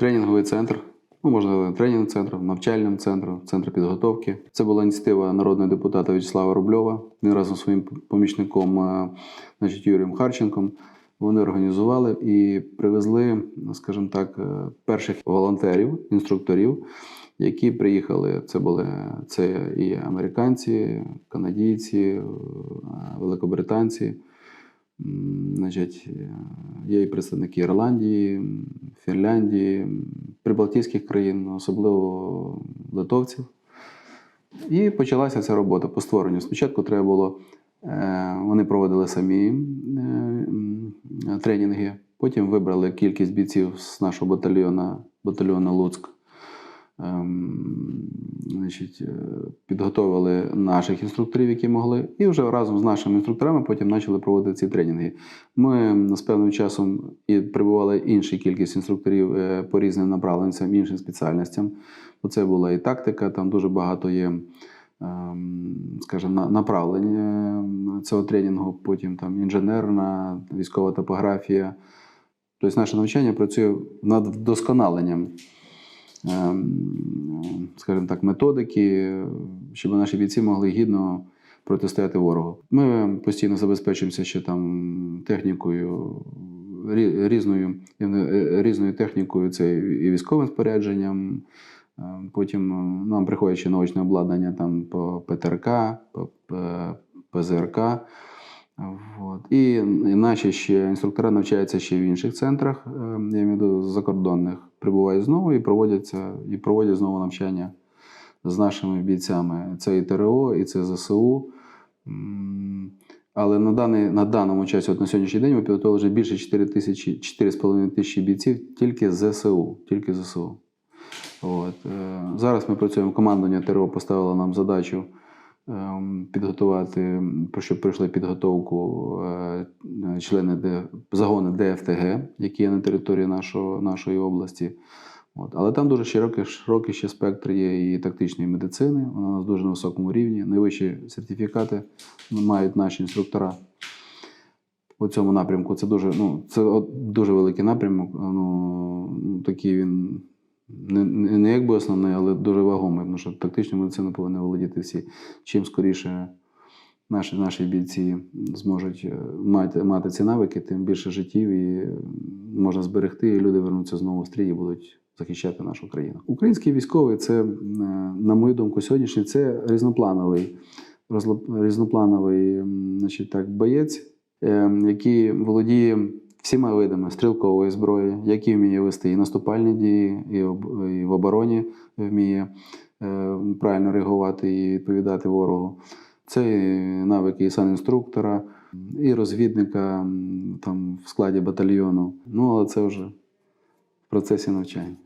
тренінговий центр. Ну, можна тренінг центром, навчальним центром, центр підготовки. Це була ініціатива народного депутата В'ячеслава Рубльова. Він разом зі своїм помічником, е, значить, Юрієм Харченком. Вони організували і привезли, скажімо так, е, перших волонтерів, інструкторів, які приїхали. Це були це і американці, канадійці, е, великобританці. Значить, е, є і представники Ірландії, Фінляндії, прибалтійських країн, особливо литовців. І почалася ця робота по створенню. Спочатку треба було, е, вони проводили самі е, тренінги, потім вибрали кількість бійців з нашого батальйону, батальйону Луцьк. Ем, Значить, е, підготовили наших інструкторів, які могли, і вже разом з нашими інструкторами потім почали проводити ці тренінги. Ми з певним часом і прибували інша кількість інструкторів е, по різним направленням, іншим спеціальностям. Бо це була і тактика, там дуже багато є, ем, скажімо, на- направлень е, цього тренінгу, потім там інженерна, військова топографія. Тобто наше навчання працює над вдосконаленням скажімо так, методики, щоб наші бійці могли гідно протистояти ворогу. Ми постійно забезпечуємося ще там технікою, різною, е, різною технікою, це і військовим спорядженням. Е, Потім е, нам приходить ще научне обладнання там по ПТРК, по ПЗРК. Вот. І, наші ще інструктори навчаються ще в інших центрах, е, я маю в закордонних, прибувають знову і проводяться і проводять знову навчання з нашими бійцями. Це і ТРО, і це ЗСУ. Але на, даний, на даному часі, от на сьогоднішній день, ми підготували вже більше 4 тисячі, 4,5 тисячі бійців тільки ЗСУ. Тільки ЗСУ. От. е, Зараз ми працюємо, командування ТРО поставило нам задачу підготувати, про щоб пройшли підготовку е, члени загони ДФТГ, які є на території нашого, нашої області. От. Але там дуже широкий, широкий ще спектр є і тактичної медицини, вона у нас дуже на високому рівні. Найвищі сертифікати мають наші інструктора у цьому напрямку. Це дуже, ну, це дуже великий напрямок. Ну, такий він не, не, якби основний, але дуже вагомий, тому що тактичну медицину повинні володіти всі. Чим скоріше наші, наші бійці зможуть е, мати, мати ці навики, тим більше життів і можна зберегти, і люди вернуться знову в стрій і будуть захищати нашу країну. Український військовий це, е, на мою думку, сьогоднішній це різноплановий, різноплановий значить, так, боєць, е, який володіє всіма видами стрілкової зброї, які вміє вести і наступальні дії, і, об- і в обороні вміє е, правильно реагувати і відповідати ворогу. Це і навики і санінструктора, і розвідника там, в складі батальйону. Ну, але це вже в процесі навчання.